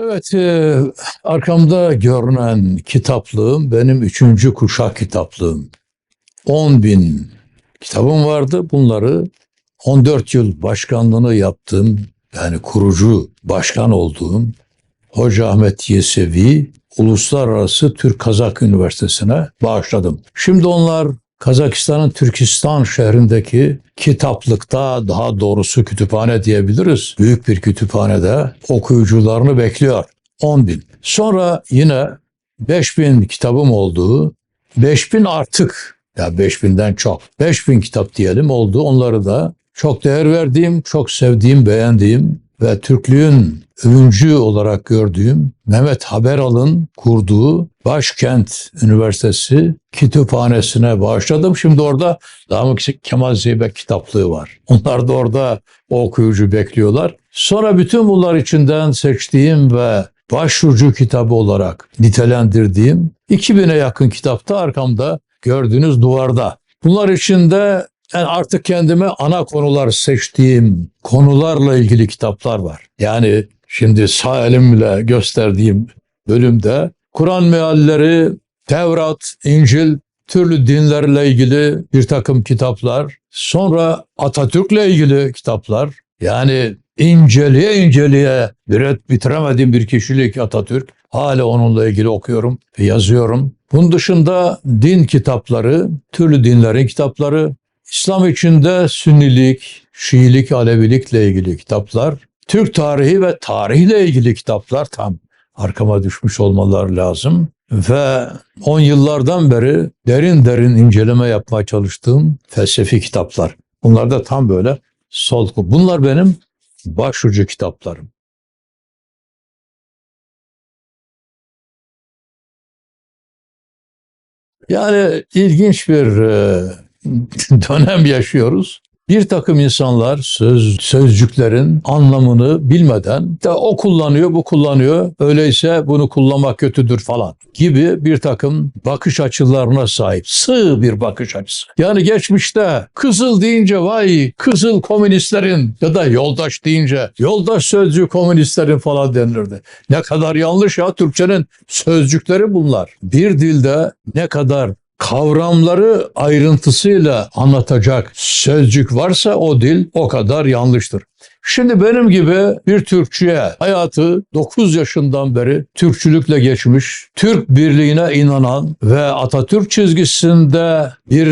Evet, e, arkamda görünen kitaplığım benim üçüncü kuşak kitaplığım. 10 bin kitabım vardı. Bunları 14 yıl başkanlığını yaptığım, yani kurucu başkan olduğum Hoca Ahmet Yesevi Uluslararası Türk Kazak Üniversitesi'ne bağışladım. Şimdi onlar Kazakistan'ın Türkistan şehrindeki kitaplıkta daha doğrusu kütüphane diyebiliriz. Büyük bir kütüphanede okuyucularını bekliyor. 10 bin. Sonra yine 5 bin kitabım olduğu 5 bin artık ya 5000'den çok 5000 kitap diyelim oldu. Onları da çok değer verdiğim, çok sevdiğim, beğendiğim ve Türklüğün övüncü olarak gördüğüm Mehmet Haberal'ın kurduğu Başkent Üniversitesi kütüphanesine bağışladım. Şimdi orada Namık Kemal Zeybek kitaplığı var. Onlar da orada okuyucu bekliyorlar. Sonra bütün bunlar içinden seçtiğim ve başvurucu kitabı olarak nitelendirdiğim 2000'e yakın kitapta arkamda gördüğünüz duvarda. Bunlar içinde yani artık kendime ana konular seçtiğim konularla ilgili kitaplar var. Yani şimdi sağ elimle gösterdiğim bölümde Kur'an mealleri, Tevrat, İncil, türlü dinlerle ilgili bir takım kitaplar, sonra Atatürk'le ilgili kitaplar, yani inceliğe inceliğe bir bitiremediğim bir kişilik Atatürk. Hala onunla ilgili okuyorum ve yazıyorum. Bunun dışında din kitapları, türlü dinlerin kitapları, İslam içinde Sünnilik, Şiilik, Alevilikle ilgili kitaplar, Türk tarihi ve tarihle ilgili kitaplar tam arkama düşmüş olmaları lazım. Ve 10 yıllardan beri derin derin inceleme yapmaya çalıştığım felsefi kitaplar. Bunlar da tam böyle sol. Bunlar benim başucu kitaplarım. Yani ilginç bir e, dönem yaşıyoruz. Bir takım insanlar söz sözcüklerin anlamını bilmeden de o kullanıyor, bu kullanıyor. Öyleyse bunu kullanmak kötüdür falan gibi bir takım bakış açılarına sahip. Sığ bir bakış açısı. Yani geçmişte kızıl deyince vay kızıl komünistlerin ya da yoldaş deyince yoldaş sözcüğü komünistlerin falan denilirdi. Ne kadar yanlış ya Türkçenin sözcükleri bunlar. Bir dilde ne kadar kavramları ayrıntısıyla anlatacak sözcük varsa o dil o kadar yanlıştır. Şimdi benim gibi bir Türkçüye hayatı 9 yaşından beri Türkçülükle geçmiş, Türk birliğine inanan ve Atatürk çizgisinde bir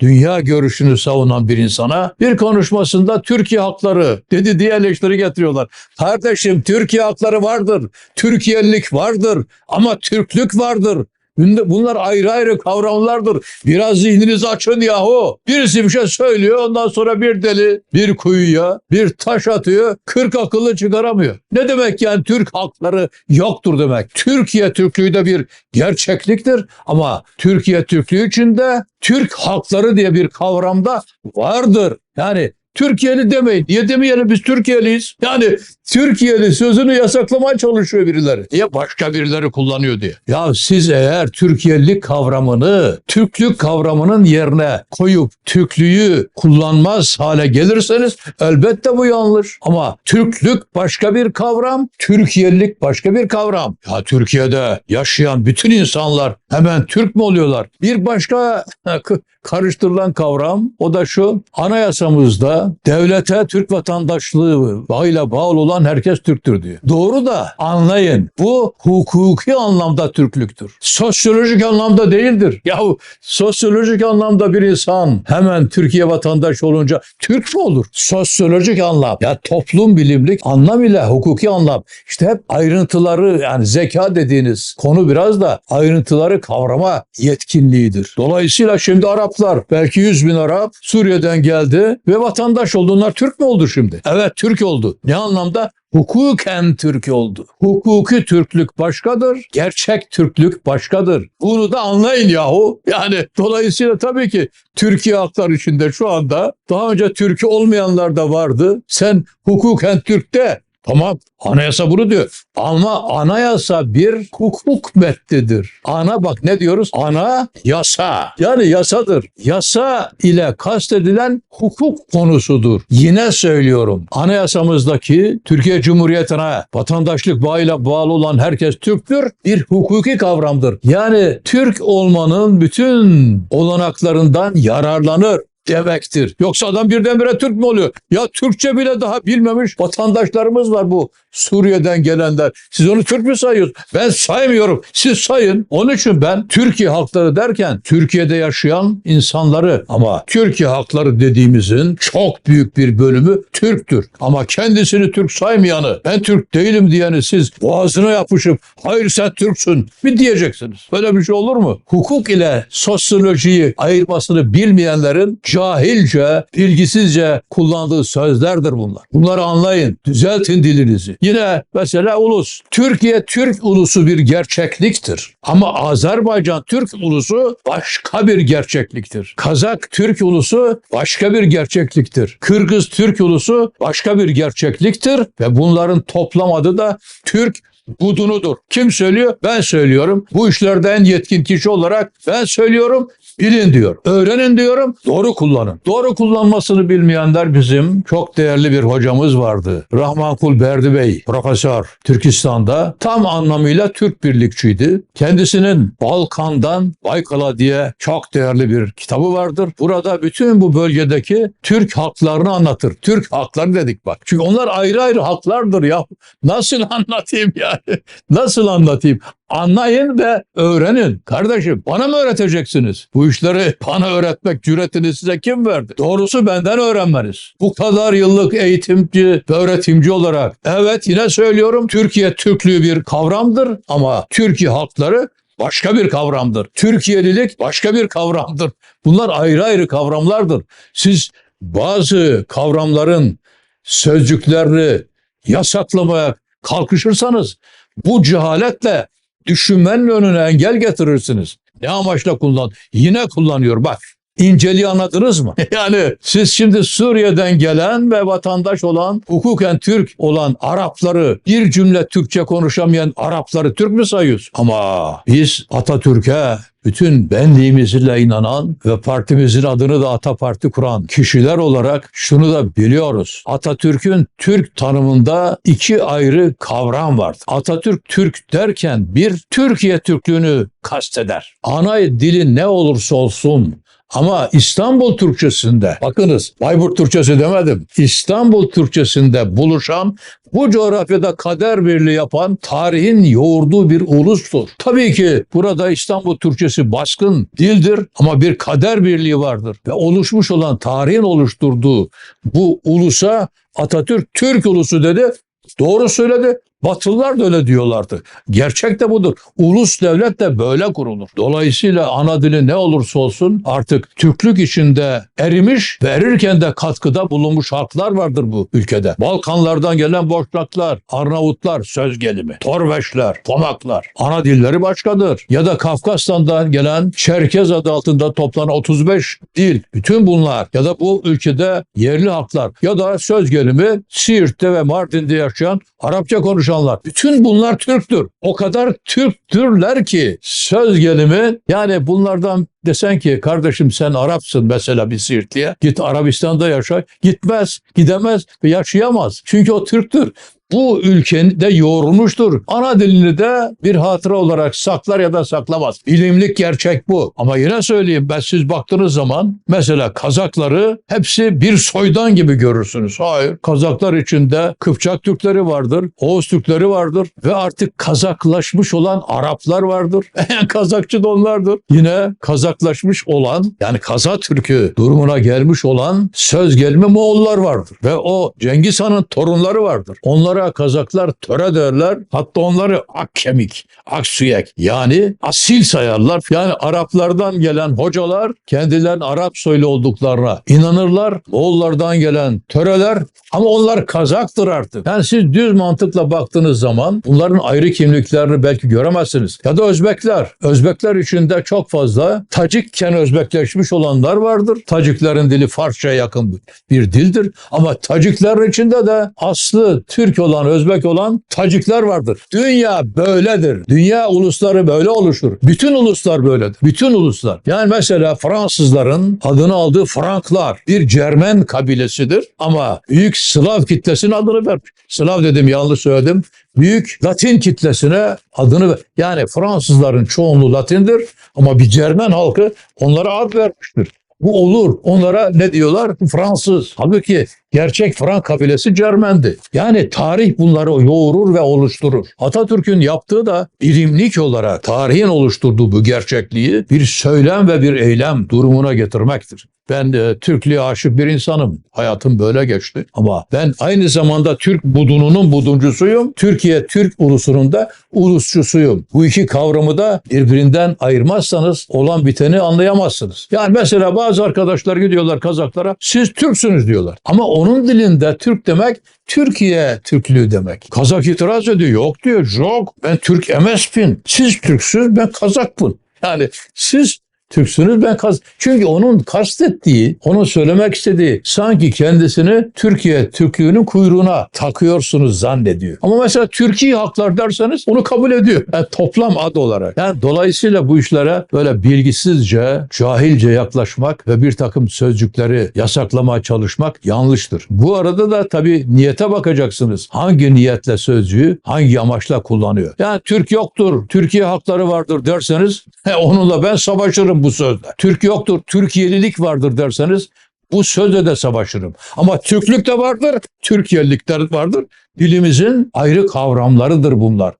dünya görüşünü savunan bir insana bir konuşmasında Türkiye hakları dedi diye eleştiri getiriyorlar. Kardeşim Türkiye hakları vardır, Türkiyelik vardır ama Türklük vardır. Bunlar ayrı ayrı kavramlardır. Biraz zihninizi açın yahu. Birisi bir şey söylüyor ondan sonra bir deli bir kuyuya bir taş atıyor. Kırk akıllı çıkaramıyor. Ne demek yani Türk hakları yoktur demek. Türkiye Türklüğü de bir gerçekliktir ama Türkiye Türklüğü içinde Türk hakları diye bir kavramda vardır. Yani Türkiye'li demeyin. Niye demeyelim biz Türkiye'liyiz? Yani Türkiye'li sözünü yasaklamaya çalışıyor birileri. Niye başka birileri kullanıyor diye. Ya siz eğer Türkiye'lilik kavramını Türklük kavramının yerine koyup Türklüğü kullanmaz hale gelirseniz elbette bu yanlış. Ama Türklük başka bir kavram, Türkiye'lilik başka bir kavram. Ya Türkiye'de yaşayan bütün insanlar hemen Türk mü oluyorlar? Bir başka karıştırılan kavram o da şu anayasamızda devlete Türk vatandaşlığı bağıyla bağlı olan herkes Türktür diyor. Doğru da anlayın bu hukuki anlamda Türklüktür. Sosyolojik anlamda değildir. Yahu sosyolojik anlamda bir insan hemen Türkiye vatandaşı olunca Türk mü olur? Sosyolojik anlam ya toplum bilimlik anlam ile hukuki anlam işte hep ayrıntıları yani zeka dediğiniz konu biraz da ayrıntıları kavrama yetkinliğidir. Dolayısıyla şimdi Araplar belki 100 bin Arap Suriye'den geldi ve vatandaş oldu. Onlar Türk mü oldu şimdi? Evet Türk oldu. Ne anlamda? Hukuken Türk oldu. Hukuki Türklük başkadır, gerçek Türklük başkadır. Bunu da anlayın yahu. Yani dolayısıyla tabii ki Türkiye haklar içinde şu anda daha önce Türkiye olmayanlar da vardı. Sen hukuken Türk'te Tamam anayasa bunu diyor. Ama anayasa bir hukuk metnidir. Ana bak ne diyoruz? Ana yasa. Yani yasadır. Yasa ile kastedilen hukuk konusudur. Yine söylüyorum. Anayasamızdaki Türkiye Cumhuriyeti'ne vatandaşlık bağıyla bağlı olan herkes Türktür. Bir hukuki kavramdır. Yani Türk olmanın bütün olanaklarından yararlanır demektir. Yoksa adam birdenbire Türk mü oluyor? Ya Türkçe bile daha bilmemiş vatandaşlarımız var bu Suriye'den gelenler. Siz onu Türk mü sayıyorsunuz? Ben saymıyorum. Siz sayın. Onun için ben Türkiye halkları derken Türkiye'de yaşayan insanları ama Türkiye halkları dediğimizin çok büyük bir bölümü Türktür. Ama kendisini Türk saymayanı, ben Türk değilim diyeni siz boğazına yapışıp hayır sen Türksün mi diyeceksiniz? Böyle bir şey olur mu? Hukuk ile sosyolojiyi ayırmasını bilmeyenlerin cahilce, bilgisizce kullandığı sözlerdir bunlar. Bunları anlayın, düzeltin dilinizi. Yine mesela ulus. Türkiye Türk ulusu bir gerçekliktir. Ama Azerbaycan Türk ulusu başka bir gerçekliktir. Kazak Türk ulusu başka bir gerçekliktir. Kırgız Türk ulusu başka bir gerçekliktir ve bunların toplam adı da Türk budunudur. Kim söylüyor? Ben söylüyorum. Bu işlerde en yetkin kişi olarak ben söylüyorum. Bilin diyor. Öğrenin diyorum. Doğru kullanın. Doğru kullanmasını bilmeyenler bizim çok değerli bir hocamız vardı. Rahman Kul Berdi Bey, profesör. Türkistan'da tam anlamıyla Türk birlikçiydi. Kendisinin Balkan'dan Baykala diye çok değerli bir kitabı vardır. Burada bütün bu bölgedeki Türk halklarını anlatır. Türk halkları dedik bak. Çünkü onlar ayrı ayrı halklardır ya. Nasıl anlatayım yani? Nasıl anlatayım? Anlayın ve öğrenin. Kardeşim bana mı öğreteceksiniz? Bu işleri bana öğretmek cüretini size kim verdi? Doğrusu benden öğrenmeniz. Bu kadar yıllık eğitimci ve öğretimci olarak. Evet yine söylüyorum Türkiye Türklüğü bir kavramdır ama Türkiye halkları başka bir kavramdır. Türkiye'lilik başka bir kavramdır. Bunlar ayrı ayrı kavramlardır. Siz bazı kavramların sözcüklerini yasaklamaya kalkışırsanız bu cehaletle düşünmenin önüne engel getirirsiniz. Ne amaçla kullan? Yine kullanıyor bak. İnceliği anladınız mı? yani siz şimdi Suriye'den gelen ve vatandaş olan, hukuken Türk olan Arapları, bir cümle Türkçe konuşamayan Arapları Türk mü sayıyoruz? Ama biz Atatürk'e bütün benliğimizle inanan ve partimizin adını da Ata Parti kuran kişiler olarak şunu da biliyoruz. Atatürk'ün Türk tanımında iki ayrı kavram vardır. Atatürk Türk derken bir Türkiye Türklüğünü kasteder. Ana dili ne olursa olsun ama İstanbul Türkçesinde, bakınız Bayburt Türkçesi demedim, İstanbul Türkçesinde buluşan bu coğrafyada kader birliği yapan tarihin yoğurduğu bir ulustur. Tabii ki burada İstanbul Türkçesi baskın dildir ama bir kader birliği vardır. Ve oluşmuş olan tarihin oluşturduğu bu ulusa Atatürk Türk ulusu dedi. Doğru söyledi. Batılılar da öyle diyorlardı. Gerçek de budur. Ulus devlet de böyle kurulur. Dolayısıyla ana dili ne olursa olsun artık Türklük içinde erimiş ve erirken de katkıda bulunmuş halklar vardır bu ülkede. Balkanlardan gelen Boşnaklar, Arnavutlar söz gelimi, Torveşler, Pomaklar. Ana dilleri başkadır. Ya da Kafkasya'dan gelen Çerkez adı altında toplanan 35 dil. Bütün bunlar ya da bu ülkede yerli halklar ya da söz gelimi Siirt'te ve Mardin'de yaşayan Arapça konuşanlar. Bütün bunlar Türktür. O kadar Türktürler ki söz gelimi yani bunlardan desen ki kardeşim sen Arapsın mesela bir Siirtliye git Arabistan'da yaşa gitmez gidemez ve yaşayamaz. Çünkü o Türktür bu ülkede yoğrulmuştur. Ana dilini de bir hatıra olarak saklar ya da saklamaz. Bilimlik gerçek bu. Ama yine söyleyeyim ben siz baktığınız zaman mesela Kazakları hepsi bir soydan gibi görürsünüz. Hayır. Kazaklar içinde Kıpçak Türkleri vardır, Oğuz Türkleri vardır ve artık Kazaklaşmış olan Araplar vardır. Kazakçı da onlardır. Yine Kazaklaşmış olan yani Kazak Türk'ü durumuna gelmiş olan söz gelimi Moğollar vardır. Ve o Cengiz Han'ın torunları vardır. Onlara Kazaklar töre derler. Hatta onları ak kemik, ak suyek yani asil sayarlar. Yani Araplardan gelen hocalar kendilerinin Arap soylu olduklarına inanırlar. Moğollardan gelen töreler ama onlar Kazaktır artık. Yani siz düz mantıkla baktığınız zaman bunların ayrı kimliklerini belki göremezsiniz. Ya da Özbekler. Özbekler içinde çok fazla Tacikken Özbekleşmiş olanlar vardır. Taciklerin dili Farsça'ya yakın bir dildir. Ama Taciklerin içinde de aslı Türk olan, Özbek olan Tacikler vardır. Dünya böyledir. Dünya ulusları böyle oluşur. Bütün uluslar böyledir. Bütün uluslar. Yani mesela Fransızların adını aldığı Franklar bir Cermen kabilesidir ama büyük Slav kitlesine adını vermiş. Slav dedim yanlış söyledim. Büyük Latin kitlesine adını ver. Yani Fransızların çoğunluğu Latindir ama bir Cermen halkı onlara ad vermiştir. Bu olur. Onlara ne diyorlar? Fransız. Halbuki gerçek Frank kabilesi Cermendi. Yani tarih bunları yoğurur ve oluşturur. Atatürk'ün yaptığı da ilimlik olarak tarihin oluşturduğu bu gerçekliği bir söylem ve bir eylem durumuna getirmektir. Ben e, Türklüğe aşık bir insanım. Hayatım böyle geçti. Ama ben aynı zamanda Türk budununun buduncusuyum. Türkiye Türk ulusunun da ulusçusuyum. Bu iki kavramı da birbirinden ayırmazsanız olan biteni anlayamazsınız. Yani mesela bazı arkadaşlar gidiyorlar Kazaklara siz Türksünüz diyorlar. Ama onun dilinde Türk demek Türkiye Türklüğü demek. Kazak itiraz ediyor. Yok diyor. Yok. Ben Türk emespin. Siz Türksünüz ben Kazakpın. Yani siz Türksünüz ben kaz. Çünkü onun kastettiği, onun söylemek istediği sanki kendisini Türkiye Türklüğünün kuyruğuna takıyorsunuz zannediyor. Ama mesela Türkiye haklar derseniz onu kabul ediyor. Yani toplam ad olarak. Yani dolayısıyla bu işlere böyle bilgisizce, cahilce yaklaşmak ve bir takım sözcükleri yasaklamaya çalışmak yanlıştır. Bu arada da tabii niyete bakacaksınız. Hangi niyetle sözcüğü, hangi amaçla kullanıyor. Yani Türk yoktur, Türkiye hakları vardır derseniz he, onunla ben savaşırım bu sözle. Türk yoktur, Türkiyelilik vardır derseniz bu sözle de savaşırım. Ama Türklük de vardır, Türkiyelilik de vardır. Dilimizin ayrı kavramlarıdır bunlar.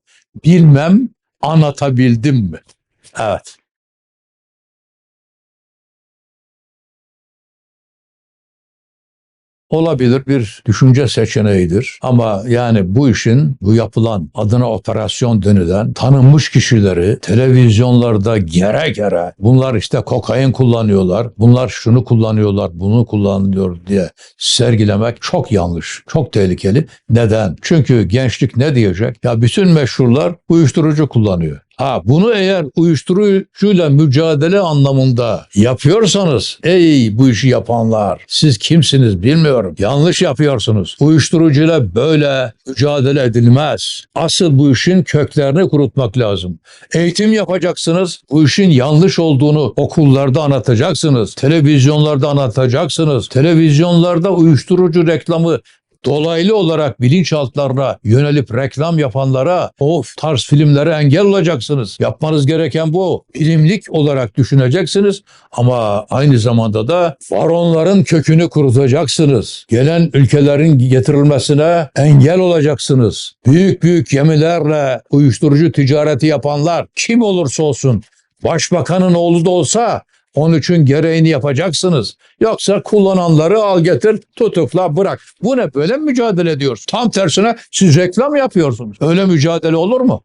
Bilmem anlatabildim mi? Evet. Olabilir bir düşünce seçeneğidir. Ama yani bu işin bu yapılan adına operasyon denilen tanınmış kişileri televizyonlarda gere gere bunlar işte kokain kullanıyorlar, bunlar şunu kullanıyorlar, bunu kullanıyor diye sergilemek çok yanlış, çok tehlikeli. Neden? Çünkü gençlik ne diyecek? Ya bütün meşhurlar uyuşturucu kullanıyor. Ha bunu eğer uyuşturucuyla mücadele anlamında yapıyorsanız ey bu işi yapanlar siz kimsiniz bilmiyorum. Yanlış yapıyorsunuz. Uyuşturucuyla böyle mücadele edilmez. Asıl bu işin köklerini kurutmak lazım. Eğitim yapacaksınız. Bu işin yanlış olduğunu okullarda anlatacaksınız. Televizyonlarda anlatacaksınız. Televizyonlarda uyuşturucu reklamı dolaylı olarak bilinçaltlarına yönelip reklam yapanlara o tarz filmlere engel olacaksınız. Yapmanız gereken bu. Bilimlik olarak düşüneceksiniz ama aynı zamanda da varonların kökünü kurutacaksınız. Gelen ülkelerin getirilmesine engel olacaksınız. Büyük büyük gemilerle uyuşturucu ticareti yapanlar kim olursa olsun Başbakanın oğlu da olsa onun için gereğini yapacaksınız. Yoksa kullananları al getir tutukla bırak. Bu ne böyle mücadele ediyoruz? Tam tersine siz reklam yapıyorsunuz. Öyle mücadele olur mu?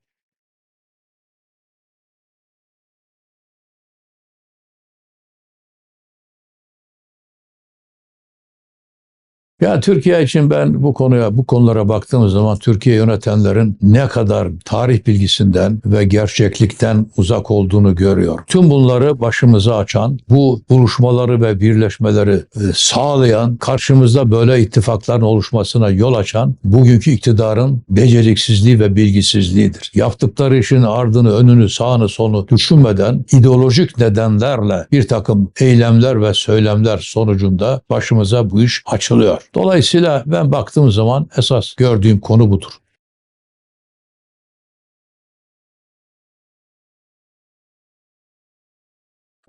Ya Türkiye için ben bu konuya, bu konulara baktığımız zaman Türkiye yönetenlerin ne kadar tarih bilgisinden ve gerçeklikten uzak olduğunu görüyor. Tüm bunları başımıza açan, bu buluşmaları ve birleşmeleri e, sağlayan, karşımızda böyle ittifakların oluşmasına yol açan bugünkü iktidarın beceriksizliği ve bilgisizliğidir. Yaptıkları işin ardını, önünü, sağını, solunu düşünmeden ideolojik nedenlerle bir takım eylemler ve söylemler sonucunda başımıza bu iş açılıyor. Dolayısıyla ben baktığım zaman esas gördüğüm konu budur.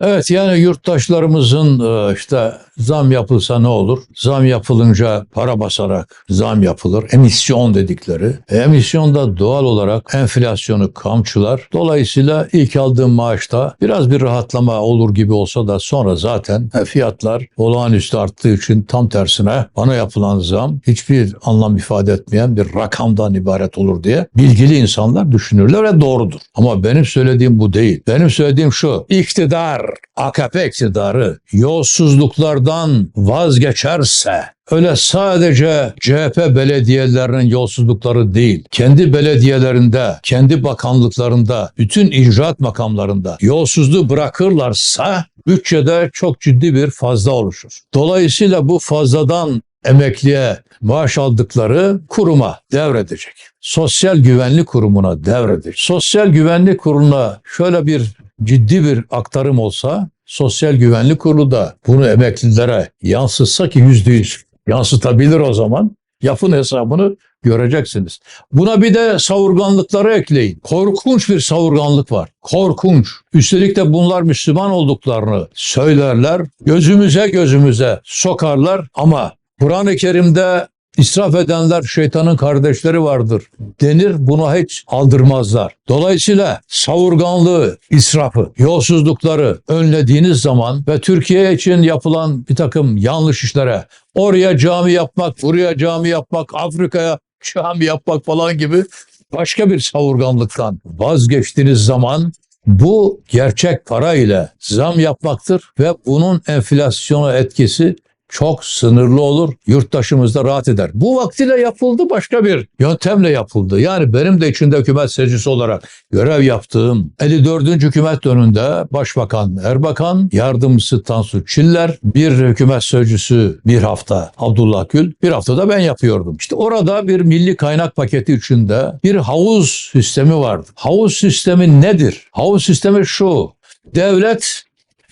Evet yani yurttaşlarımızın e, işte zam yapılsa ne olur? Zam yapılınca para basarak zam yapılır. Emisyon dedikleri. E, emisyon da doğal olarak enflasyonu kamçılar. Dolayısıyla ilk aldığım maaşta biraz bir rahatlama olur gibi olsa da sonra zaten e, fiyatlar olağanüstü arttığı için tam tersine bana yapılan zam hiçbir anlam ifade etmeyen bir rakamdan ibaret olur diye bilgili insanlar düşünürler ve doğrudur. Ama benim söylediğim bu değil. Benim söylediğim şu. İktidar AKP iktidarı yolsuzluklardan vazgeçerse öyle sadece CHP belediyelerinin yolsuzlukları değil, kendi belediyelerinde, kendi bakanlıklarında, bütün icraat makamlarında yolsuzluğu bırakırlarsa bütçede çok ciddi bir fazla oluşur. Dolayısıyla bu fazladan emekliye maaş aldıkları kuruma devredecek. Sosyal Güvenlik Kurumu'na devredecek. Sosyal Güvenlik Kurulu'na şöyle bir ciddi bir aktarım olsa Sosyal Güvenlik Kurulu da bunu emeklilere yansıtsa ki yüzde yüz yansıtabilir o zaman. Yapın hesabını göreceksiniz. Buna bir de savurganlıkları ekleyin. Korkunç bir savurganlık var. Korkunç. Üstelik de bunlar Müslüman olduklarını söylerler. Gözümüze gözümüze sokarlar ama Kur'an-ı Kerim'de İsraf edenler şeytanın kardeşleri vardır denir buna hiç aldırmazlar. Dolayısıyla savurganlığı, israfı, yolsuzlukları önlediğiniz zaman ve Türkiye için yapılan bir takım yanlış işlere oraya cami yapmak, buraya cami yapmak, Afrika'ya cami yapmak falan gibi başka bir savurganlıktan vazgeçtiğiniz zaman bu gerçek para ile zam yapmaktır ve bunun enflasyona etkisi çok sınırlı olur. Yurttaşımız da rahat eder. Bu vaktiyle yapıldı başka bir yöntemle yapıldı. Yani benim de içinde hükümet secisi olarak görev yaptığım 54. hükümet döneminde Başbakan Erbakan, yardımcısı Tansu Çiller, bir hükümet sözcüsü bir hafta Abdullah Gül, bir haftada ben yapıyordum. İşte orada bir milli kaynak paketi içinde bir havuz sistemi vardı. Havuz sistemi nedir? Havuz sistemi şu. Devlet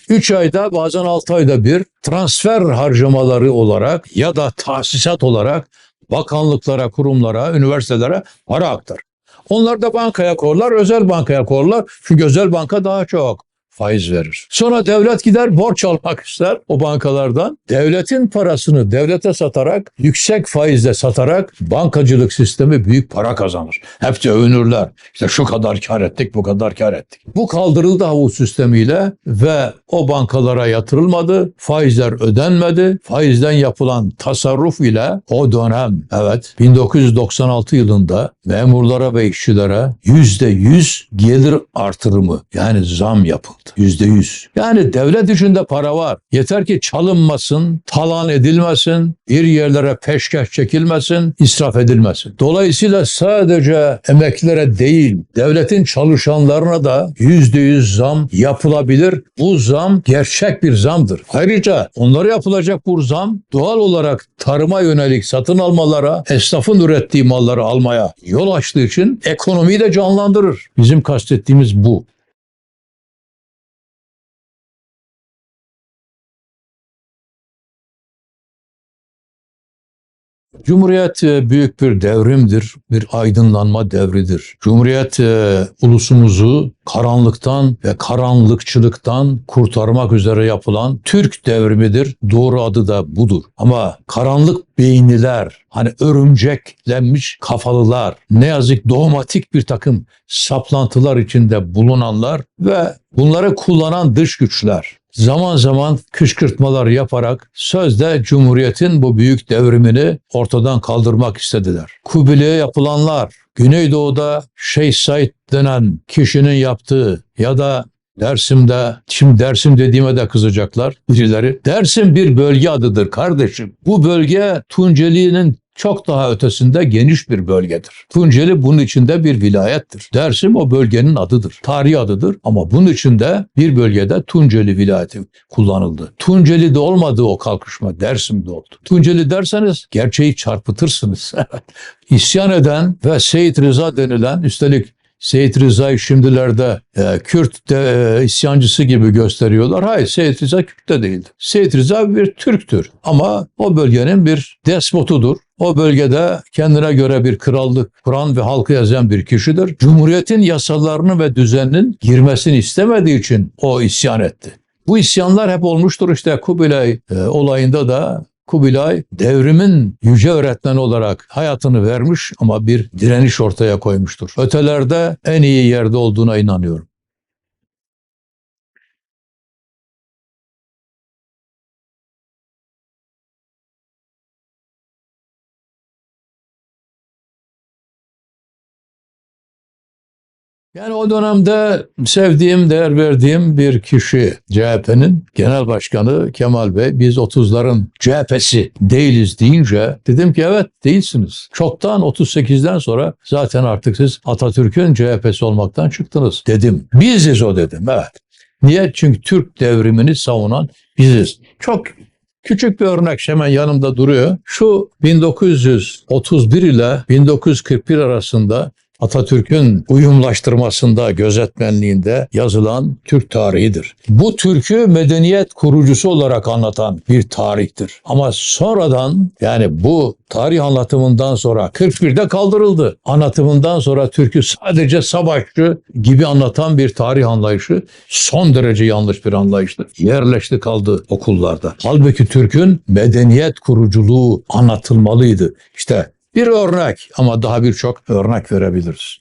3 ayda bazen 6 ayda bir transfer harcamaları olarak ya da tahsisat olarak bakanlıklara, kurumlara, üniversitelere para aktar. Onlar da bankaya korlar, özel bankaya korlar. Çünkü özel banka daha çok faiz verir. Sonra devlet gider borç almak ister o bankalardan. Devletin parasını devlete satarak, yüksek faizle satarak bankacılık sistemi büyük para kazanır. Hep de övünürler. İşte şu kadar kar ettik, bu kadar kar ettik. Bu kaldırıldı havuz sistemiyle ve o bankalara yatırılmadı. Faizler ödenmedi. Faizden yapılan tasarruf ile o dönem evet 1996 yılında memurlara ve işçilere %100 gelir artırımı yani zam yapıldı. Yüzde yüz. Yani devlet içinde para var. Yeter ki çalınmasın, talan edilmesin, bir yerlere peşkeş çekilmesin, israf edilmesin. Dolayısıyla sadece emeklilere değil, devletin çalışanlarına da yüzde yüz zam yapılabilir. Bu zam gerçek bir zamdır. Ayrıca onlara yapılacak bu zam doğal olarak tarıma yönelik satın almalara, esnafın ürettiği malları almaya yol açtığı için ekonomiyi de canlandırır. Bizim kastettiğimiz bu. Cumhuriyet e, büyük bir devrimdir, bir aydınlanma devridir. Cumhuriyet e, ulusumuzu karanlıktan ve karanlıkçılıktan kurtarmak üzere yapılan Türk devrimidir. Doğru adı da budur. Ama karanlık beyniler, hani örümceklenmiş kafalılar, ne yazık dogmatik bir takım saplantılar içinde bulunanlar ve bunları kullanan dış güçler zaman zaman kışkırtmalar yaparak sözde Cumhuriyet'in bu büyük devrimini ortadan kaldırmak istediler. Kubile'ye yapılanlar, Güneydoğu'da Şeyh Said denen kişinin yaptığı ya da Dersim'de, şimdi Dersim dediğime de kızacaklar birileri. Dersim bir bölge adıdır kardeşim. Bu bölge Tunceli'nin çok daha ötesinde geniş bir bölgedir. Tunceli bunun içinde bir vilayettir. Dersim o bölgenin adıdır. Tarihi adıdır ama bunun içinde bir bölgede Tunceli vilayeti kullanıldı. Tunceli'de olmadığı o kalkışma Dersim'de oldu. Tunceli derseniz gerçeği çarpıtırsınız. İsyan eden ve Seyit Rıza denilen üstelik Seyit Rıza'yı şimdilerde e, Kürt de, e, isyancısı gibi gösteriyorlar. Hayır Seyit Rıza Kürt de değildi. Seyit Rıza bir Türktür ama o bölgenin bir despotudur. O bölgede kendine göre bir krallık kuran ve halkı yazan bir kişidir. Cumhuriyetin yasalarını ve düzeninin girmesini istemediği için o isyan etti. Bu isyanlar hep olmuştur işte Kubilay e, olayında da Kubilay devrimin yüce öğretmeni olarak hayatını vermiş ama bir direniş ortaya koymuştur. Ötelerde en iyi yerde olduğuna inanıyorum. Yani o dönemde sevdiğim, değer verdiğim bir kişi CHP'nin genel başkanı Kemal Bey biz 30'ların CHP'si değiliz deyince dedim ki evet değilsiniz. Çoktan 38'den sonra zaten artık siz Atatürk'ün CHP'si olmaktan çıktınız dedim. Biziz o dedim evet. Niye? Çünkü Türk devrimini savunan biziz. Çok Küçük bir örnek hemen yanımda duruyor. Şu 1931 ile 1941 arasında Atatürk'ün uyumlaştırmasında, gözetmenliğinde yazılan Türk tarihidir. Bu Türk'ü medeniyet kurucusu olarak anlatan bir tarihtir. Ama sonradan yani bu tarih anlatımından sonra 41'de kaldırıldı. Anlatımından sonra Türk'ü sadece savaşçı gibi anlatan bir tarih anlayışı son derece yanlış bir anlayıştır. Yerleşti kaldı okullarda. Halbuki Türk'ün medeniyet kuruculuğu anlatılmalıydı. İşte bir örnek ama daha birçok örnek verebiliriz.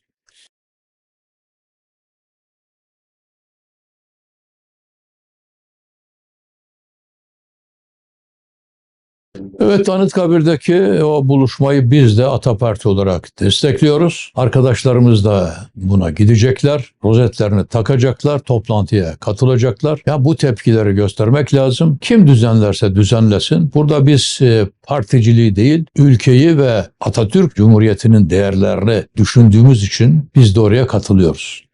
Evet Anıtkabir'deki o buluşmayı biz de Ataparti olarak destekliyoruz. Arkadaşlarımız da buna gidecekler. Rozetlerini takacaklar, toplantıya katılacaklar. Ya bu tepkileri göstermek lazım. Kim düzenlerse düzenlesin. Burada biz e, particiliği değil, ülkeyi ve Atatürk Cumhuriyeti'nin değerlerini düşündüğümüz için biz de oraya katılıyoruz.